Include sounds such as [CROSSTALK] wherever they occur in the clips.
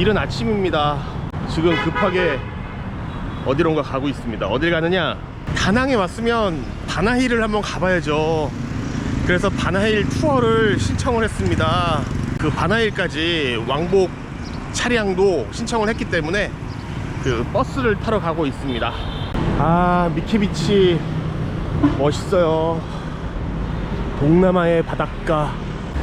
이른 아침입니다. 지금 급하게 어디론가 가고 있습니다. 어딜 가느냐? 다낭에 왔으면 바나힐을 한번 가봐야죠. 그래서 바나힐 투어를 신청을 했습니다. 그 바나힐까지 왕복 차량도 신청을 했기 때문에 그 버스를 타러 가고 있습니다. 아 미키비치 멋있어요. 동남아의 바닷가.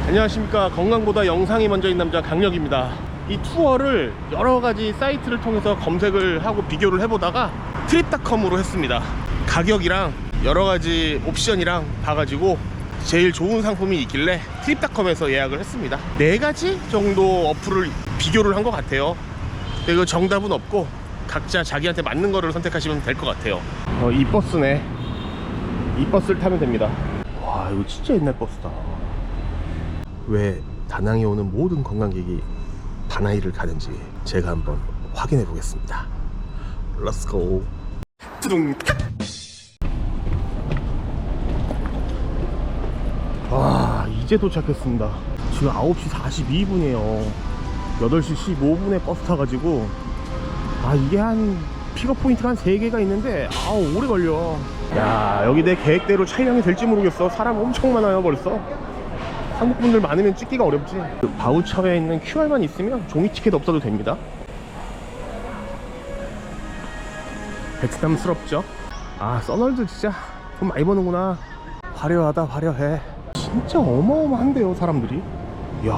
안녕하십니까 건강보다 영상이 먼저인 남자 강력입니다. 이 투어를 여러 가지 사이트를 통해서 검색을 하고 비교를 해보다가 트립닷컴으로 했습니다. 가격이랑 여러 가지 옵션이랑 봐가지고 제일 좋은 상품이 있길래 트립닷컴에서 예약을 했습니다. 네 가지 정도 어플을 비교를 한 것 같아요. 근데 그 정답은 없고 각자 자기한테 맞는 거를 선택하시면 될 것 같아요. 어, 이 버스네. 이 버스를 타면 됩니다. 와 이거 진짜 옛날 버스다. 왜 다낭에 오는 모든 관광객이 바나이를 가는지 제가 한번 확인해 보겠습니다. Let's go. 뚜둥. 와 이제 도착했습니다. 지금 9시 42분이에요. 8시 15분에 버스 타가지고 아 이게 한 픽업 포인트가 한 3개가 있는데 아우 오래 걸려 야 여기 내 계획대로 촬영이 될지 모르겠어 사람 엄청 많아요 벌써 한국 분들 많으면 찍기가 어렵지. 그 바우처에 있는 QR만 있으면 종이 티켓 없어도 됩니다. 베트남스럽죠? 아 써널드 진짜 돈 많이 버는구나. 화려하다 화려해. 진짜 어마어마한데요 사람들이. 이야.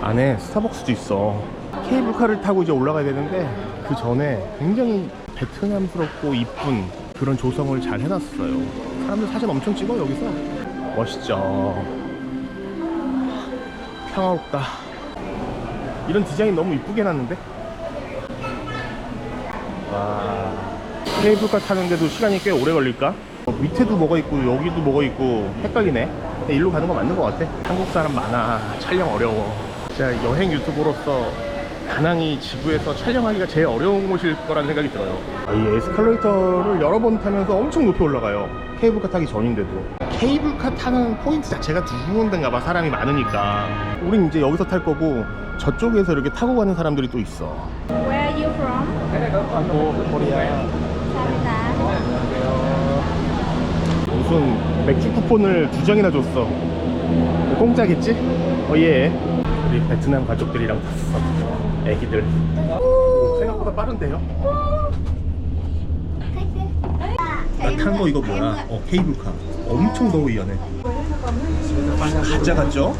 안에 스타벅스도 있어. 케이블카를 타고 이제 올라가야 되는데 그 전에 굉장히 베트남스럽고 이쁜 그런 조성을 잘 해놨어요. 사람들 사진 엄청 찍어 여기서. 멋있죠 평화롭다 이런 디자인 너무 이쁘게 해놨는데? 와 케이블카 타는데도 시간이 꽤 오래 걸릴까? 어, 밑에도 뭐가 있고 여기도 뭐가 있고 헷갈리네. 일로 가는 거 맞는 거 같아. 한국 사람 많아. 촬영 어려워. 진짜 여행 유튜버로서 다낭이 지구에서 촬영하기가 제일 어려운 곳일 거라는 생각이 들어요. 아, 이 에스컬레이터를 여러 번 타면서 엄청 높이 올라가요. 케이블카 타기 전인데도 케이블카 타는 포인트 자체가 두 군데인가 봐 사람이 많으니까 우린 이제 여기서 탈 거고 저쪽에서 이렇게 타고 가는 사람들이 또 있어 Where are you from? 코리아 감사합니다. 무슨 맥주 쿠폰을 두 장이나 줬어 공짜겠지? 어예 우리 베트남 가족들이랑 탔어 애기들 오, 생각보다 빠른데요? 나탄거 이거 뭐야? 어 케이블카 엄청 더워 이 안에 가짜 같죠?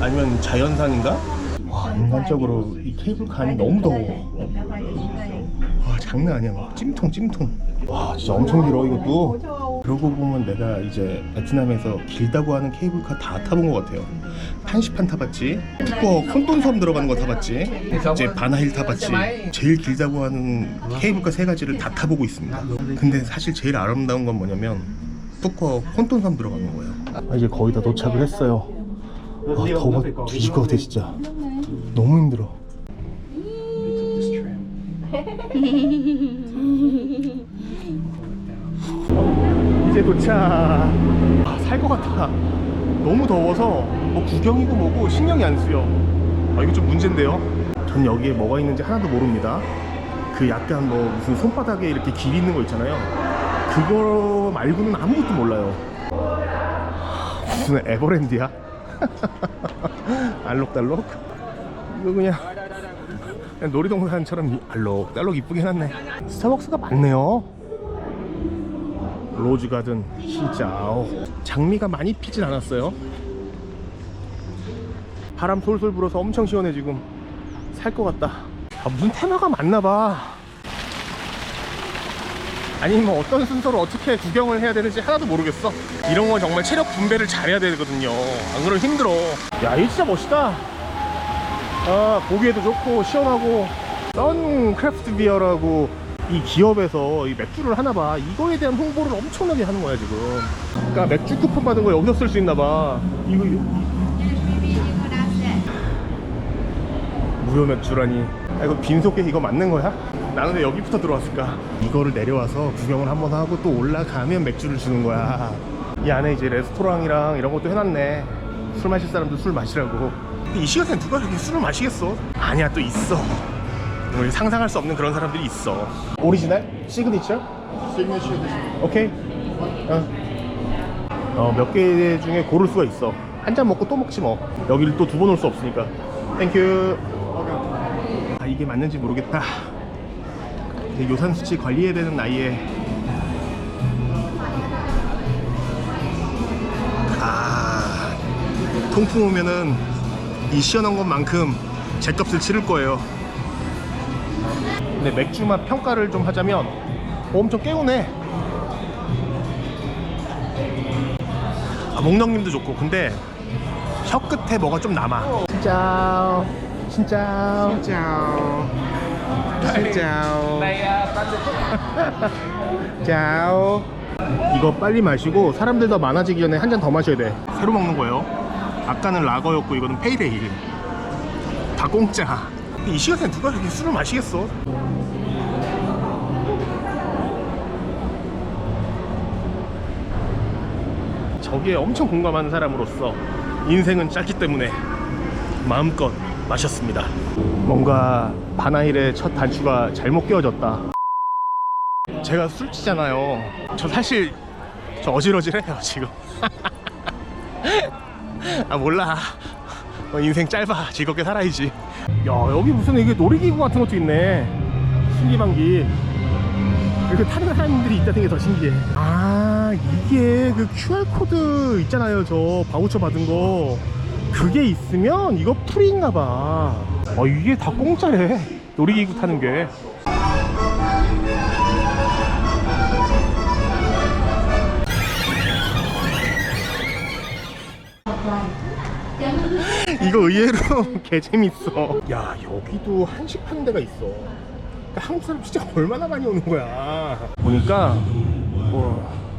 아니면 자연산인가? 와 인간적으로 이 케이블카 안이 너무 더워 와 장난 아니야 막 찜통 찜통 와 진짜 엄청 길어 이것도 그러고 보면 내가 이제 베트남에서 길다고 하는 케이블카 다 타본 것 같아요. 한시판 타봤지 푸꾸어 콘돈섬 들어가는 거 타봤지 이제 바나힐 타봤지. 제일 길다고 하는 케이블카 세 가지를 다 타보고 있습니다. 근데 사실 제일 아름다운 건 뭐냐면 푸꾸어 콘돈섬 들어가는 거예요. 아, 이제 거의 다 도착을 했어요. 아 더워 뒤질 것 같아 진짜. 너무 힘들어 [LAUGHS] 이제 도착. 아, 살 것 같아. 너무 더워서 뭐 구경이고 뭐고 신경이 안 쓰여. 아, 이거 좀 문제인데요. 전 여기에 뭐가 있는지 하나도 모릅니다. 그 약간 뭐 무슨 손바닥에 이렇게 길 있는 거 있잖아요. 그거 말고는 아무것도 몰라요. 하, 무슨 에버랜드야? [LAUGHS] 알록달록? 이거 그냥, 그냥 놀이동산처럼 이- 알록달록 이쁘게 해놨네. 스타벅스가 많네요. 로즈 가든 히자오 장미가 많이 피진 않았어요. 바람 솔솔 불어서 엄청 시원해 지금. 살 것 같다. 아, 무슨 테마가 많나봐. 아니 뭐 어떤 순서로 어떻게 구경을 해야 되는지 하나도 모르겠어. 이런 건 정말 체력 분배를 잘해야 되거든요. 안 그러면 힘들어. 야 이거 진짜 멋있다. 아 보기에도 좋고 시원하고. 선크래프트 비어라고 이 기업에서 이 맥주를 하나 봐. 이거에 대한 홍보를 엄청나게 하는 거야 지금. 그러니까 맥주 쿠폰 받은 거 여기서 쓸 수 있나 봐. 이거 이- 무료 맥주라니. 아, 이거 빈속에 이거 맞는 거야? 나는 왜 여기부터 들어왔을까? 이거를 내려와서 구경을 한번 하고 또 올라가면 맥주를 주는 거야. 이 안에 이제 레스토랑이랑 이런 것도 해놨네. 술 마실 사람도 술 마시라고. 이 시간에 누가 이렇게 술을 마시겠어? 아니야 또 있어. 우리 상상할 수 없는 그런 사람들이 있어. 오리지널? 시그니처? 시그니처. 오케이. 어. 어, 몇 개 중에 고를 수가 있어. 한 잔 먹고 또 먹지 뭐. 여기를 또 두 번 올 수 없으니까. 땡큐. 아, 이게 맞는지 모르겠다. 요산 수치 관리해야 되는 나이에 아 통풍 오면은 이 시원한 것만큼 제 값을 치를 거예요. 근데 맥주 맛 평가를 좀 하자면 엄청 깨우네. 아, 목넘김도 좋고 근데 혀 끝에 뭐가 좀 남아. 진짜 진짜 진짜 진짜 짜오 이거 빨리 마시고 사람들 더 많아지기 전에 한 잔 더 마셔야 돼. 새로 먹는 거예요? 아까는 라거였고 이거는 페이레일. 다 공짜. 이 시간에 누가 이렇게 술을 마시겠어 저기에 엄청 공감하는 사람으로서 인생은 짧기 때문에 마음껏 마셨습니다 뭔가 바나일의 첫 단추가 잘못 끼워졌다 제가 술치잖아요. 저 사실 저 어질어질해요 지금. [LAUGHS] 아 몰라. 어, 인생 짧아. 즐겁게 살아야지. 야 여기 무슨 이게 놀이기구 같은 것도 있네. 신기방기. 이렇게 타는 사람들이 있다는 게 더 신기해. 아 이게 그 QR 코드 있잖아요. 저 바우처 받은 거. 그게 있으면 이거 프리인가 봐. 어 이게 다 공짜래. 놀이기구 타는 게. 이거 의외로 [LAUGHS] 개 재밌어. 야 여기도 한식 파는 데가 있어. 그러니까 한국 사람 진짜 얼마나 많이 오는 거야. 보니까 뭐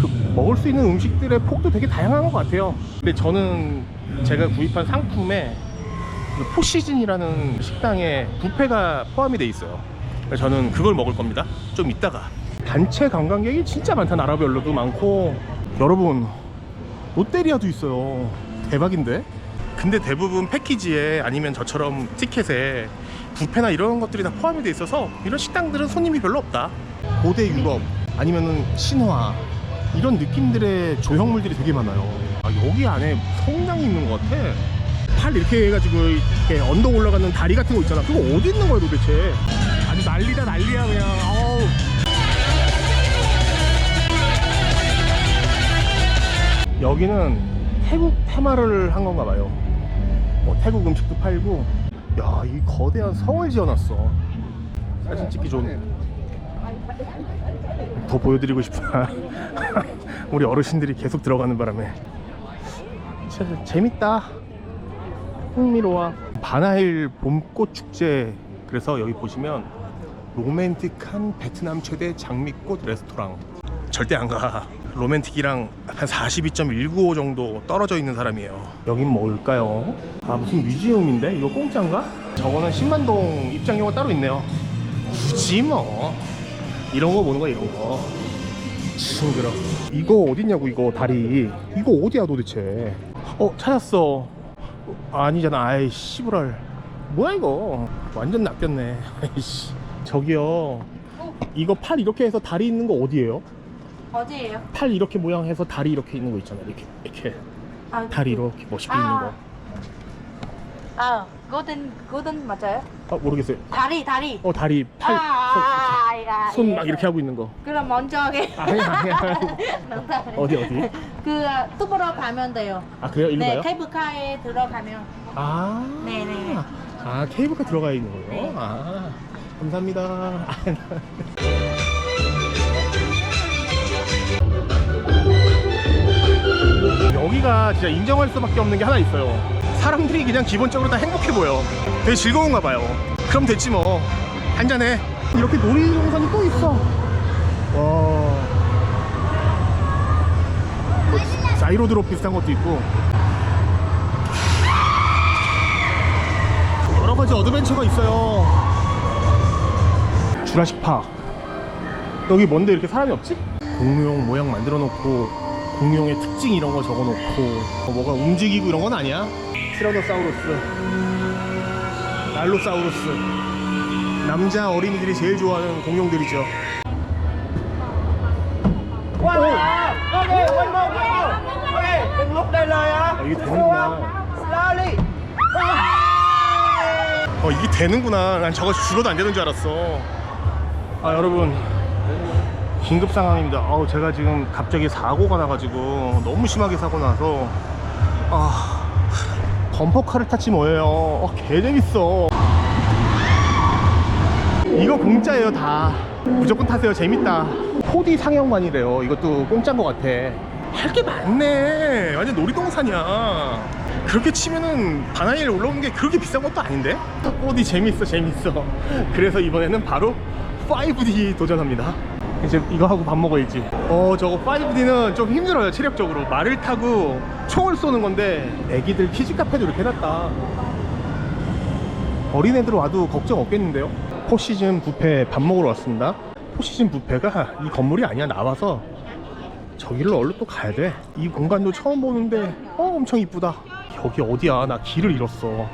그 먹을 수 있는 음식들의 폭도 되게 다양한 것 같아요. 근데 저는 제가 구입한 상품에 그 포시즌이라는 식당에 뷔페가 포함이 돼 있어요. 그래서 저는 그걸 먹을 겁니다. 좀 이따가 단체 관광객이 진짜 많다 나라별로도 많고 여러분 롯데리아도 있어요. 대박인데? 근데 대부분 패키지에 아니면 저처럼 티켓에 뷔페나 이런 것들이 다 포함이 돼 있어서 이런 식당들은 손님이 별로 없다. 고대 유럽 아니면은 신화 이런 느낌들의 조형물들이 되게 많아요. 아, 여기 안에 성당이 있는 것 같아. 팔 이렇게 해가지고 이렇게 언덕 올라가는 다리 같은 거 있잖아. 그거 어디 있는 거야 도대체? 아주 난리다 난리야 그냥. 어우. 여기는 태국 테마를 한 건가 봐요. 뭐 태국 음식도 팔고, 야, 이 거대한 성을 지어놨어. 사진 찍기 좋은. 더 보여드리고 싶다. [LAUGHS] 우리 어르신들이 계속 들어가는 바람에. 진짜 재밌다. 흥미로워. 바나힐 봄꽃 축제. 그래서 여기 보시면 로맨틱한 베트남 최대 장미꽃 레스토랑. 절대 안 가. 로맨틱이랑 한 42.195 정도 떨어져 있는 사람이에요. 여긴 뭘까요? 아 무슨 뮤지엄인데? 이거 공짜인가? 저거는 10만동 입장료가 따로 있네요. 굳이 뭐 이런 거 보는 거야 이런 거. 징그러. 이거 어딨냐고 이거 다리. 이거 어디야 도대체? 어 찾았어. 아, 아니잖아. 아이 씨부랄. 뭐야 이거? 완전 낚였네. 아이씨. 저기요. 이거 팔 이렇게 해서 다리 있는 거 어디예요? 어디예요? 팔 이렇게 모양 해서 다리 이렇게 있는 거 있잖아. 이렇게 이렇게 아, 다리 이렇게 멋있게 있는 거. 아, golden, golden 맞아요? 아 모르겠어요. 다리, 다리. 어 다리 팔 아, 아, 아, 손 예. 막 이렇게 하고 있는 거. 그럼 먼저 하게. 아니야 아니야. [LAUGHS] 농담이에요. 어디 어디? 그 뚜브로 가면 돼요. 아 그래요? 일로 네, 가요? 케이블카에 들어가면. 아. 네네. 아 케이블카 들어가 있는 거예요? 네. 아 감사합니다. [LAUGHS] 여기가 진짜 인정할 수밖에 없는 게 하나 있어요. 사람들이 그냥 기본적으로 다 행복해 보여. 되게 즐거운가 봐요. 그럼 됐지 뭐. 한잔해. 이렇게 놀이동산이 또 있어. 와. 뭐, 자이로드롭 비슷한 것도 있고. 여러 가지 어드벤처가 있어요. 주라식 파. 여기 뭔데 이렇게 사람이 없지? 공룡 모양 만들어 놓고 공룡의 특징 이런 거 적어 놓고 뭐 뭐가 움직이고 이런 건 아니야? 티라노사우루스 날로사우루스. 남자 어린이들이 제일 좋아하는 공룡들이죠. 아, 이게 되는구나. 어 이게 되는구나. 난 저거 죽어도 안 되는 줄 알았어. 아 여러분. 긴급 상황입니다. 아우 제가 지금 갑자기 사고가 나가지고 너무 심하게 사고 나서. 아 범퍼카를 탔지 뭐예요. 어, 개 재밌어. 이거 공짜예요 다. 무조건 타세요. 재밌다. 4D 상영관이래요. 이것도 공짜인 것 같아. 할 게 많네. 완전 놀이동산이야. 그렇게 치면은 바나일 올라오는 게 그렇게 비싼 것도 아닌데? 4D 재밌어 재밌어. 그래서 이번에는 바로 5D 도전합니다 이제 이거 하고 밥 먹어야지. 어 저거 5D는 좀 힘들어요 체력적으로. 말을 타고 총을 쏘는 건데 애기들 키즈 카페도 이렇게 해놨다. 어린애들 와도 걱정 없겠는데요? 포시즌 뷔페 밥 먹으러 왔습니다. 포시즌 뷔페가 이 건물이 아니야 나와서. 저기를 얼른 또 가야 돼이 공간도 처음 보는데 어 엄청 이쁘다. 여기 어디야? 나 길을 잃었어.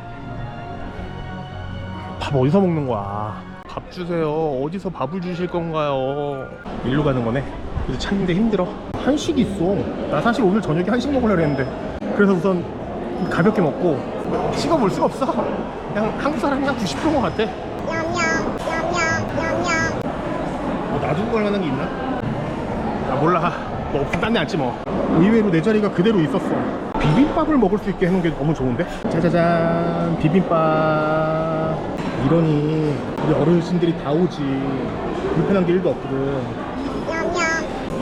밥 어디서 먹는 거야 밥 주세요. 어디서 밥을 주실 건가요? 일로 가는 거네. 그래서 찾는데 힘들어. 한식이 있어. 나 사실 오늘 저녁에 한식 먹으려고 했는데. 그래서 우선 가볍게 먹고 찍어볼 수가 없어. 그냥 한국 사람이 한 90%인 것 같아. 뭐 놔두고 갈 만한 게 있나? 아 몰라. 뭐 없으면 딴데 앉지 뭐. 의외로 내 자리가 그대로 있었어. 비빔밥을 먹을 수 있게 해놓은 게 너무 좋은데? 짜자잔. 비빔밥 이러니 우리 어르신들이 다 오지. 불편한 게 1도 없거든.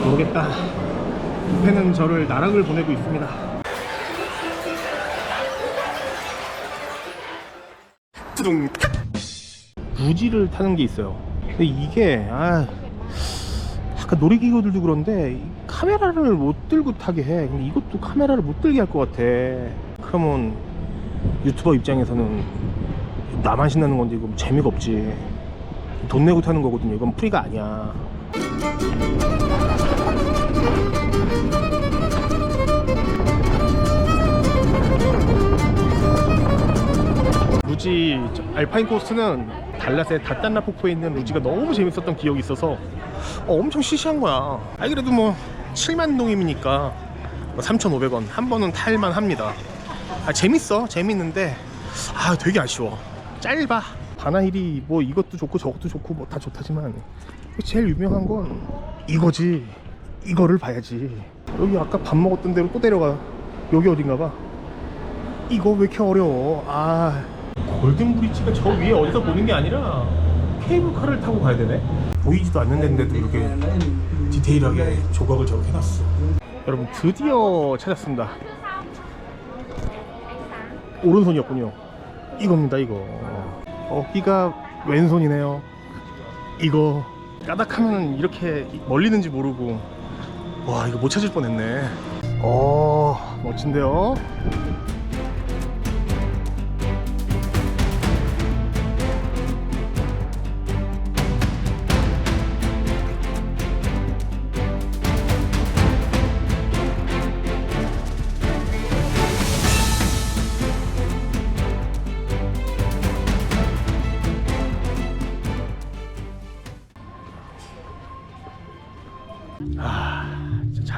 모르겠다. 뷔페는 저를 나락을 보내고 있습니다. 뚜둥 무지를 타는 게 있어요. 근데 이게 아 아까 놀이기구들도 그런데 이 카메라를 못 들고 타게 해. 근데 이것도 카메라를 못 들게 할 것 같아. 그러면 유튜버 입장에서는 나만 신나는 건데 이거 재미가 없지. 돈 내고 타는 거거든요. 이건 프리가 아니야. 루지 저 알파인 코스는 달랏의 다단라 폭포에 있는 루지가 너무 재밌었던 기억이 있어서 어, 엄청 시시한 거야. 아니 그래도 뭐 7만 동임이니까 3,500원 한 번은 탈만 합니다. 아 재밌어. 재밌는데 아 되게 아쉬워 짧아. 바나힐이 뭐 이것도 좋고 저것도 좋고 뭐 다 좋다지만 제일 유명한 건 이거지. 이거를 봐야지. 여기 아까 밥 먹었던 데로 또 데려가. 여기 어딘가 봐. 이거 왜 이렇게 어려워? 아. 골든 브릿지가 저 위에 어디서 보는 게 아니라 케이블카를 타고 가야 되네. 보이지도 않는 데인데도 이렇게 디테일하게 조각을 저렇게 해놨어. 여러분 드디어 찾았습니다. 오른손이었군요 이겁니다 이거. 어기가 왼손이네요. 이거. 까닥하면 이렇게 멀리 있는지 모르고. 와 이거 못 찾을 뻔했네. 어 멋진데요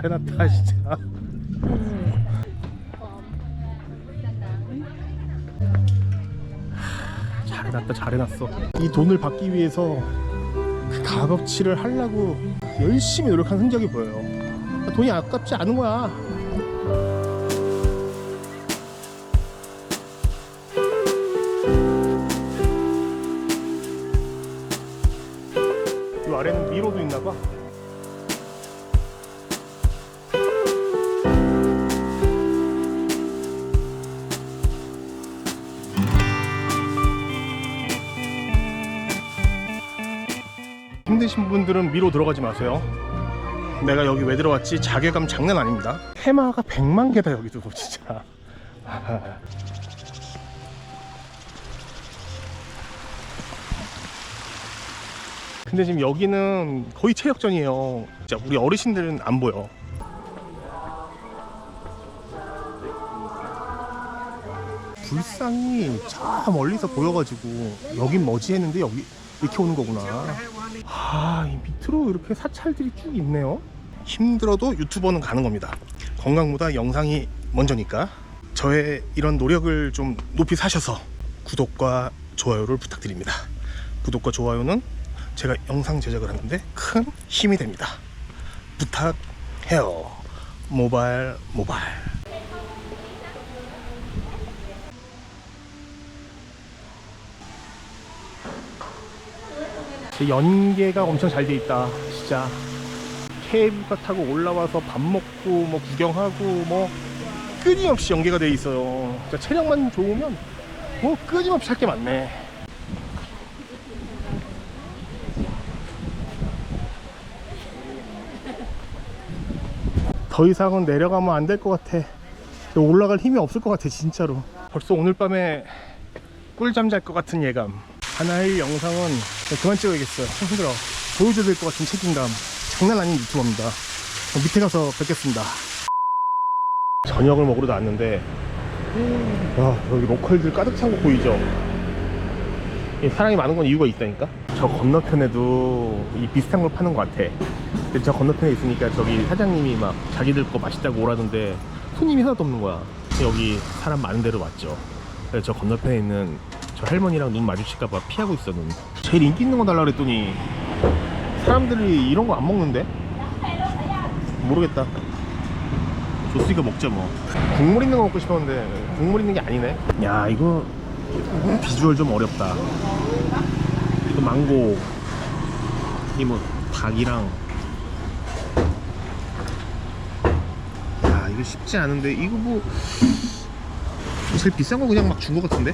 해놨다 진짜. 잘 해놨다 잘 해놨어. 이 돈을 받기 위해서 그 값어치를 하려고 열심히 노력한 흔적이 보여요. 돈이 아깝지 않은 거야. 이 아래는 미로도 있나봐 힘드신 분들은 미로 들어가지 마세요. 내가 여기 왜 들어왔지? 자괴감 장난 아닙니다. 해마가 100만 개다 여기도 진짜. [LAUGHS] 근데 지금 여기는 거의 체력전이에요. 진짜 우리 어르신들은 안 보여. 불상이 저 멀리서 보여가지고 여긴 뭐지 했는데 여기 이렇게 오는 거구나 아, 이 밑으로 이렇게 사찰들이 쭉 있네요. 힘들어도 유튜버는 가는 겁니다. 건강보다 영상이 먼저니까. 저의 이런 노력을 좀 높이 사셔서 구독과 좋아요를 부탁드립니다. 구독과 좋아요는 제가 영상 제작을 하는데 큰 힘이 됩니다. 부탁해요. 모발 모발 연계가 엄청 잘 돼 있다 진짜. 케이블카 타고 올라와서 밥 먹고 뭐 구경하고 뭐 끊임없이 연계가 돼 있어요. 진짜 체력만 좋으면 뭐 끊임없이 할 게 많네. 더 이상은 내려가면 안 될 것 같아. 올라갈 힘이 없을 것 같아 진짜로. 벌써 오늘 밤에 꿀잠 잘 것 같은 예감. 하나의 영상은 그냥 그만 찍어야겠어요. 힘들어. 보여줘야 될 것 같은 책임감. 장난 아닌 유튜버입니다. 밑에 가서 뵙겠습니다. 저녁을 먹으러 나왔는데 야 여기 로컬들 가득 찬거 보이죠? 이 사람이 많은 건 이유가 있다니까? 저 건너편에도 이 비슷한 걸 파는 것 같아. 근데 저 건너편에 있으니까 저기 사장님이 막 자기들 거 맛있다고 오라는데 손님이 하나도 없는 거야. 여기 사람 많은 데로 왔죠. 저 건너편에 있는 저 할머니랑 눈 마주칠까봐 피하고 있어 눈. 제일 인기 있는 거 달라 그랬더니 사람들이 이런 거 안 먹는데? 모르겠다. 줬으니까 먹자 뭐. 국물 있는 거 먹고 싶었는데 국물 있는 게 아니네. 야 이거 비주얼 좀 어렵다. 이거 망고 이 뭐 닭이랑. 야 이거 쉽지 않은데. 이거 뭐 제일 비싼 거 그냥 막 준 거 같은데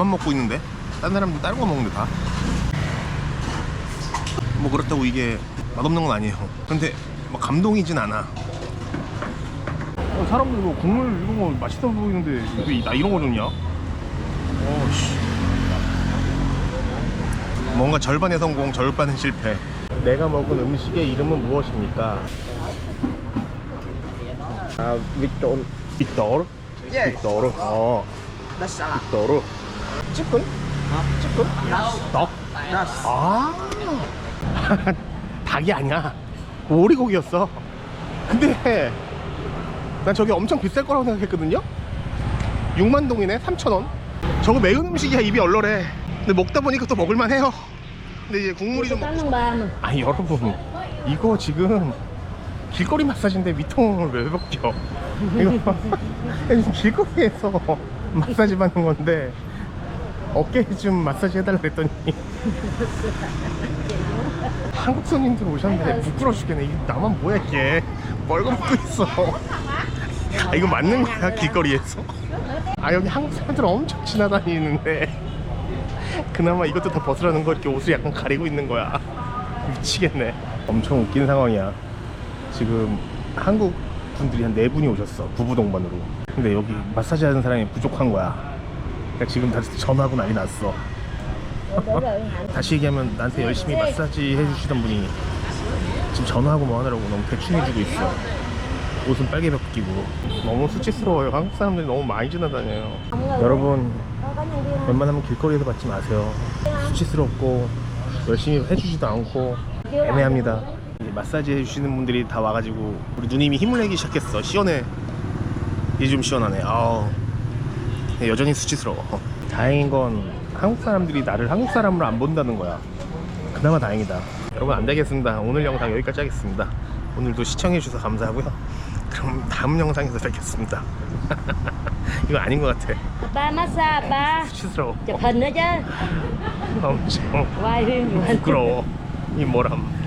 나만 먹고 있는데? 딴 사람들 다른 거 먹는데 다? 뭐 그렇다고 이게 맛없는 건 아니에요 근데 뭐 감동이진 않아 어, 사람들 뭐 국물 이런 거 맛있어 보이는데 왜 나 이런 거 줬냐? 어씨 뭔가 절반의 성공 절반의 실패 내가 먹은 음식의 이름은 무엇입니까? 아 빅토르 빅토르? 빅토르 어 빅토 찌끈? 떡? 아. [LAUGHS] 닭이 아니야. 오리고기였어. 근데 난 저게 엄청 비쌀 거라고 생각했거든요. 6만 동이네 3천원. 저거 매운 음식이야 입이 얼얼해. 근데 먹다 보니까 또 먹을만 해요. 근데 이제 국물이 좀 먹고 아니 여러분. 이거 지금 길거리 마사지인데 미통을 왜 벗겨? 이거 [LAUGHS] 길거리에서 [LAUGHS] 마사지 받는 건데 어깨 좀 마사지 해달라 그랬더니. 한국 손님들 오셨는데 부끄러워 죽겠네. 이게 나만 뭐야 이게. 뻘거벗고 있어. 아 이거 맞는 거야 길거리에서? 아 여기 한국 사람들 엄청 지나다니는데. 그나마 이것도 다 벗으라는 거 이렇게 옷을 약간 가리고 있는 거야. 미치겠네. 엄청 웃긴 상황이야. 지금 한국 분들이 한 네 분이 오셨어 부부 동반으로. 근데 여기 마사지 하는 사람이 부족한 거야 지금 다시 전화하고 난리 났어. 다시 얘기하면 나한테 열심히 마사지 해주시던 분이 지금 전화하고 뭐 하느라고 너무 대충 해주고 있어. 옷은 빨개 벗기고. 너무 수치스러워요. 한국 사람들이 너무 많이 지나다녀요. 여러분 웬만하면 길거리에서 받지 마세요. 수치스럽고 열심히 해주지도 않고 애매합니다. 마사지 해주시는 분들이 다 와가지고 우리 누님이 힘을 내기 시작했어. 시원해. 이제 좀 시원하네. 아우 여전히 수치스러워. 다행인 건 한국 사람들이 나를 한국 사람으로 안 본다는 거야. 그나마 다행이다. 여러분 안 되겠습니다. 오늘 영상 여기까지 하겠습니다. 오늘도 시청해 주셔서 감사하고요. 그럼 다음 영상에서 뵙겠습니다. [LAUGHS] 이거 아닌 것 같아. ba massage ba 수치스러워. hình chứ chụp hình 부끄러워. 이 뭐람